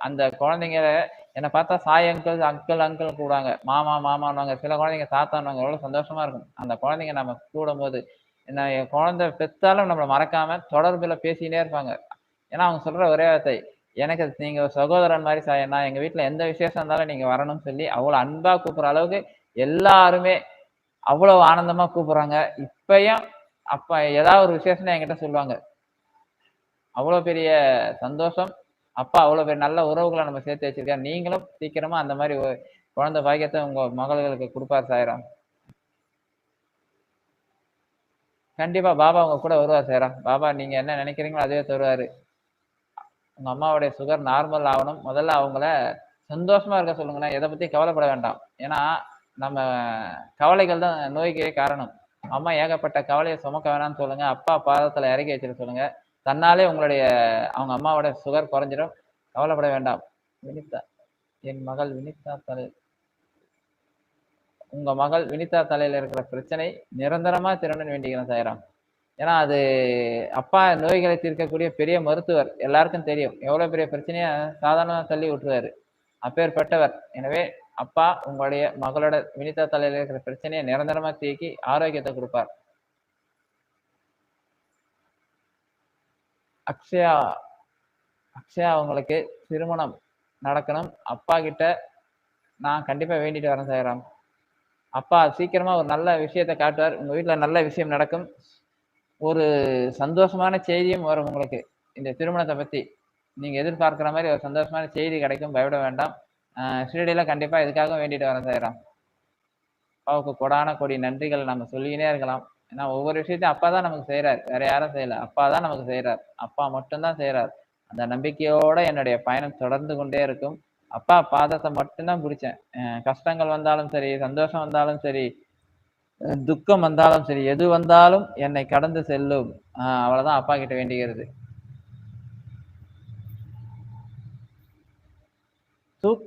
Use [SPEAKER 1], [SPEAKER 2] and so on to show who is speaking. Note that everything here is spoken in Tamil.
[SPEAKER 1] அந்த குழந்தைங்க என்னை பார்த்தா சாய் அங்கிள் அங்கிள் அங்கிள் கூடுவாங்க மாமா மாமான்னுவாங்க. சில குழந்தைங்க தாத்தான்னுவாங்க. எவ்வளோ சந்தோஷமா இருக்கும். அந்த குழந்தைங்க நம்ம கூடும் போது என்ன என் குழந்தை பெத்தாலும் நம்மளை மறக்காம தொடர்பில் பேசிக்கிட்டே இருப்பாங்க. ஏன்னா அவங்க சொல்ற ஒரே வார்த்தை எனக்கு நீங்க ஒரு சகோதரன் மாதிரி சாயண்ணா எங்க வீட்டில் எந்த விசேஷம் இருந்தாலும் நீங்க வரணும்னு சொல்லி அவ்வளோ அன்பா கூப்பிடுற அளவுக்கு எல்லாருமே அவ்வளவு ஆனந்தமா கூப்பிடுறாங்க. இப்பயும் அப்ப ஏதாவது ஒரு விசேஷம் என்கிட்ட சொல்லுவாங்க. அவ்வளோ பெரிய சந்தோஷம். அப்பா அவ்வளோ பேர் நல்ல உறவுகளை நம்ம சேர்த்து வச்சிருக்கா. நீங்களும் சீக்கிரமா அந்த மாதிரி குழந்தை பாக்கியத்தை உங்க மகள்களுக்கு கொடுப்பார் சாயிரம். கண்டிப்பா பாபா உங்க கூட வருவார் சாயரா பாபா நீங்க என்ன நினைக்கிறீங்களோ அதுவே தருவாரு. உங்க அம்மாவுடைய சுகர் நார்மல் ஆகணும். முதல்ல அவங்கள சந்தோஷமா இருக்க சொல்லுங்களேன். எதை பத்தி கவலைப்பட வேண்டாம். ஏன்னா நம்ம கவலைகள் தான் நோய்க்கே காரணம். அம்மா ஏகப்பட்ட கவலையை சுமக்க வேணாம்னு சொல்லுங்க. அப்பா பாதத்துல இறக்கி வச்சிட சொல்லுங்க. தன்னாலே உங்களுடைய அவங்க அம்மாவோட சுகர் குறைஞ்சிடும் கவலைப்பட வேண்டாம். வினிதா என் மகள் வினிதா தலை உங்க மகள் வினிதா தலையில இருக்கிற பிரச்சனை நிரந்தரமா திறனும் வேண்டிக்கிறேன் சாயிராம். ஏன்னா அது அப்பா நோய்களை தீர்க்கக்கூடிய பெரிய மருத்துவர். எல்லாருக்கும் தெரியும். எவ்வளவு பெரிய பிரச்சனையை சாதாரணமாக தள்ளி விட்டுருவாரு. அப்பேற்பட்டவர். எனவே அப்பா உங்களுடைய மகளோட வினிதா தலையில இருக்கிற பிரச்சனையை நிரந்தரமா தீக்கி ஆரோக்கியத்தை கொடுப்பார். அக்ஷயா அக்ஷயா அவங்களுக்கு திருமணம் நடக்கணும். அப்பா கிட்ட நான் கண்டிப்பாக வேண்டிட்டு வரேன் சாயராம். அப்பா சீக்கிரமா ஒரு நல்ல விஷயத்தை காட்டுவார். உங்க வீட்டில் நல்ல விஷயம் நடக்கும். ஒரு சந்தோஷமான செய்தியும் வரும் உங்களுக்கு. இந்த திருமணத்தை பத்தி நீங்க எதிர்பார்க்கிற மாதிரி ஒரு சந்தோஷமான செய்தி கிடைக்கும். பயப்பட வேண்டாம். ஆஹ் கண்டிப்பாக கண்டிப்பா இதுக்காக வேண்டிட்டு வரேன் சாயராம். அப்பாவுக்கு கொடான கொடி நன்றிகள். நம்ம சொல்லிக்கினே இருக்கலாம். ஏன்னா ஒவ்வொரு விஷயத்தையும் அப்பா தான் நமக்கு செய்யறாரு வேற யாரும் செய்யல. அப்பா தான் நமக்கு செய்யறாரு அப்பா மட்டும்தான் செய்யறார் அந்த நம்பிக்கையோட என்னுடைய பயணம் தொடர்ந்து கொண்டே இருக்கும். அப்பா பாதத்தை மட்டும்தான் பிடிச்சேன். கஷ்டங்கள் வந்தாலும் சரி சந்தோஷம் வந்தாலும் சரி துக்கம் வந்தாலும் சரி எது வந்தாலும் என்னை கடந்து செல்லும். ஆஹ் அவ்வளவுதான் அப்பா கிட்ட வேண்டிக்கிறது. தூக்